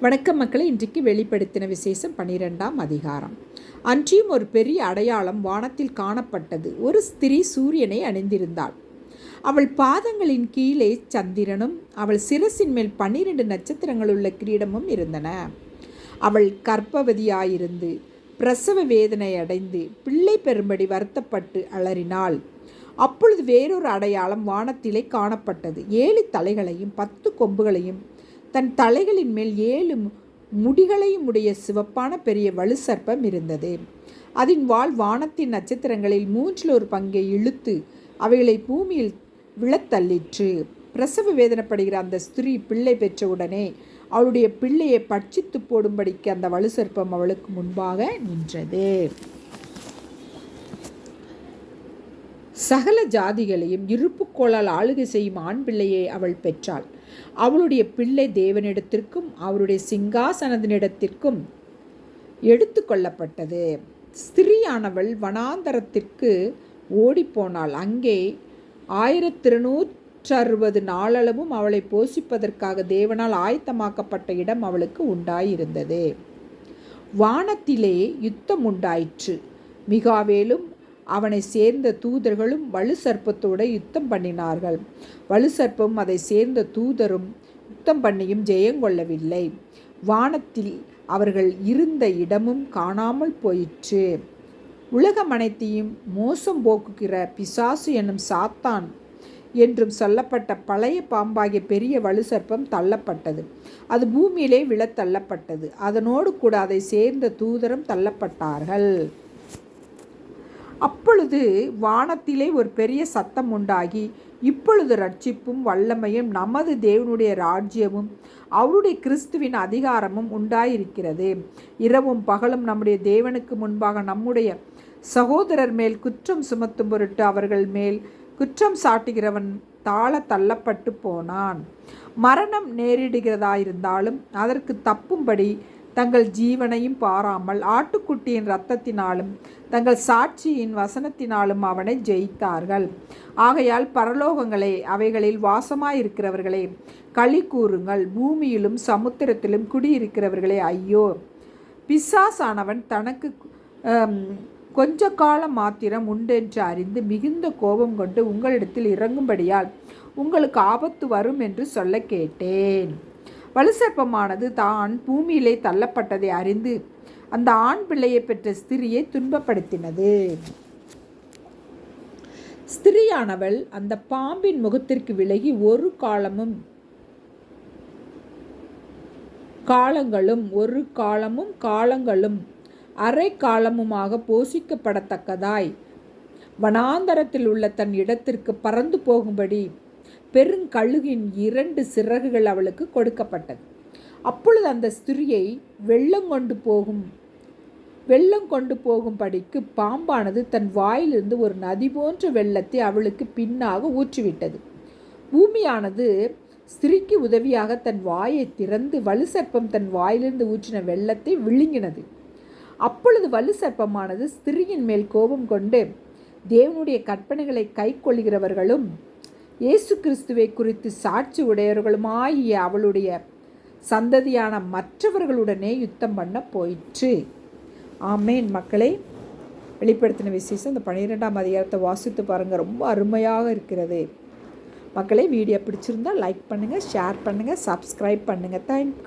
வணக்கம் மக்களை இன்றைக்கு வெளிப்படுத்தின விசேஷம் பனிரெண்டாம் அதிகாரம். அன்றியும் ஒரு பெரிய அடையாளம் வானத்தில் காணப்பட்டது. ஒரு ஸ்திரீ சூரியனை அணிந்திருந்தாள். அவள் பாதங்களின் கீழே சந்திரனும் அவள் சிரசின் மேல் பன்னிரண்டு நட்சத்திரங்கள் உள்ள கிரீடமும் இருந்தன. அவள் கர்ப்பவதியாயிருந்து பிரசவ வேதனை அடைந்து பிள்ளை பெறும்படி வருத்தப்பட்டு அலறினாள். அப்பொழுது வேறொரு அடையாளம் வானத்திலே காணப்பட்டது. ஏழு தலைகளையும் பத்து கொம்புகளையும் தன் தலைகளின் மேல் ஏழு முடிகளையும் உடைய சிவப்பான பெரிய வலுசர்ப்பம் இருந்தது. அதன் வாழ் வானத்தின் நட்சத்திரங்களில் மூன்றில் ஒரு பங்கை இழுத்து அவைகளை பூமியில் விழத்தள்ளிற்று. பிரசவ வேதனைப்படுகிற அந்த ஸ்திரீ பிள்ளை பெற்றவுடனே அவளுடைய பிள்ளையை பட்சித்து போடும்படிக்கு அந்த வலுசர்ப்பம் அவளுக்கு முன்பாக நின்றது. சகல ஜாதிகளையும் இருப்புக்கோளால் ஆளுகை செய்யும் ஆண் பிள்ளையை அவள் பெற்றாள். அவளுடைய பிள்ளை தேவனிடத்திற்கும் அவருடைய சிங்காசனத்தினிடத்திற்கும் எடுத்து கொள்ளப்பட்டது. ஸ்திரீயானவள் வனாந்தரத்திற்கு ஓடிப்போனாள் அங்கே ஆயிரத்தி இருநூற்றறுபது நாளளவும் அவளை போஷிப்பதற்காக தேவனால் ஆயத்தமாக்கப்பட்ட இடம் அவளுக்கு உண்டாயிருந்தது. வானத்திலே யுத்தம் உண்டாயிற்று. மிகாவேலும் அவனை சேர்ந்த தூதர்களும் வலு சர்ப்பத்தோடு யுத்தம் பண்ணினார்கள். வலு சர்ப்பம் அதை சேர்ந்த தூதரும் யுத்தம் பண்ணியும் ஜெயங்கொள்ளவில்லை வானத்தில் அவர்கள் இருந்த இடமும் காணாமல் போயிற்று. உலகம் அனைத்தையும் மோசம் போக்குகிற பிசாசு என்னும் சாத்தான் என்றும் சொல்லப்பட்ட பழைய பாம்பாகிய பெரிய வலு சர்ப்பம் தள்ளப்பட்டது. அது பூமியிலே விழத் தள்ளப்பட்டது. அதனோடு கூட அதை சேர்ந்த தூதரும் தள்ளப்பட்டார்கள். அப்பொழுது வானத்திலே ஒரு பெரிய சத்தம் உண்டாகி இப்பொழுது ரட்சிப்பும் வல்லமையும் நமது தேவனுடைய ராஜ்யமும் அவருடைய கிறிஸ்துவின் அதிகாரமும் உண்டாயிருக்கிறது. இரவும் பகலும் நம்முடைய தேவனுக்கு முன்பாக நம்முடைய சகோதரர் மேல் குற்றம் சுமத்தும் பொருட்டு அவர்கள் மேல் குற்றம் சாட்டுகிறவன் தாழ தள்ளப்பட்டு போனான். மரணம் நேரிடுகிறதாயிருந்தாலும் அதற்கு தப்பும்படி தங்கள் ஜீவனையும் பாராமல் ஆட்டுக்குட்டியின் இரத்தத்தினாலும் தங்கள் சாட்சியின் வசனத்தினாலும் அவனை ஜெயித்தார்கள். ஆகையால் பரலோகங்களே அவைகளில் வாசமாயிருக்கிறவர்களே களி கூறுங்கள். பூமியிலும் சமுத்திரத்திலும் குடியிருக்கிறவர்களே ஐயோ! பிசாசானவன் தனக்கு கொஞ்ச காலம் மாத்திரம் உண்டென்று அறிந்து மிகுந்த கோபம் கொண்டு உங்களிடத்தில் இறங்கும்படியால் உங்களுக்கு ஆபத்து வரும் என்று சொல்ல கேட்டேன். வலுசர்ப்பமானது தான் பூமியிலே தள்ளப்பட்டதை அறிந்து அந்த ஆண் பிள்ளையை பெற்ற ஸ்திரியை துன்பப்படுத்தினது. ஸ்திரியானவள் அந்த பாம்பின் முகத்திற்கு விலகி ஒரு காலமும் காலங்களும் ஒரு காலமும் காலங்களும் அரை காலமுமாக போஷிக்கப்படத்தக்கதாய். வனாந்தரத்தில் உள்ள தன் இடத்திற்கு பறந்து போகும்படி பெருங்கழுகின் இரண்டு சிறகுகள் அவளுக்கு கொடுக்கப்பட்டது. அப்பொழுது அந்த ஸ்திரியை வெள்ளம் கொண்டு போகும் வெள்ளம் கொண்டு போகும்படிக்கு பாம்பானது தன் வாயிலிருந்து ஒரு நதி போன்ற வெள்ளத்தை அவளுக்கு பின்னாக ஊற்றிவிட்டது. பூமியானது ஸ்திரிக்கு உதவியாக தன் வாயை திறந்து வலு தன் வாயிலிருந்து ஊற்றின வெள்ளத்தை விழுங்கினது. அப்பொழுது வலு ஸ்திரியின் மேல் கோபம் கொண்டு தேவனுடைய கற்பனைகளை கை கொள்கிறவர்களும் இயேசு கிறிஸ்துவை குறித்து சாட்சி உடையவர்களுமாகிய அவளுடைய சந்ததியான மற்றவர்களுடனே யுத்தம் பண்ண போயிற்று. ஆமேன். மக்களை வெளிப்படுத்தின விசேஷம் இந்த பன்னிரெண்டாம் அதிகாரத்தை வாசித்து பாருங்கள் ரொம்ப அருமையாக இருக்கிறது. மக்களை வீடியோ பிடிச்சிருந்தால் லைக் பண்ணுங்கள் ஷேர் பண்ணுங்கள் சப்ஸ்கிரைப் பண்ணுங்கள் தேங்க்யூ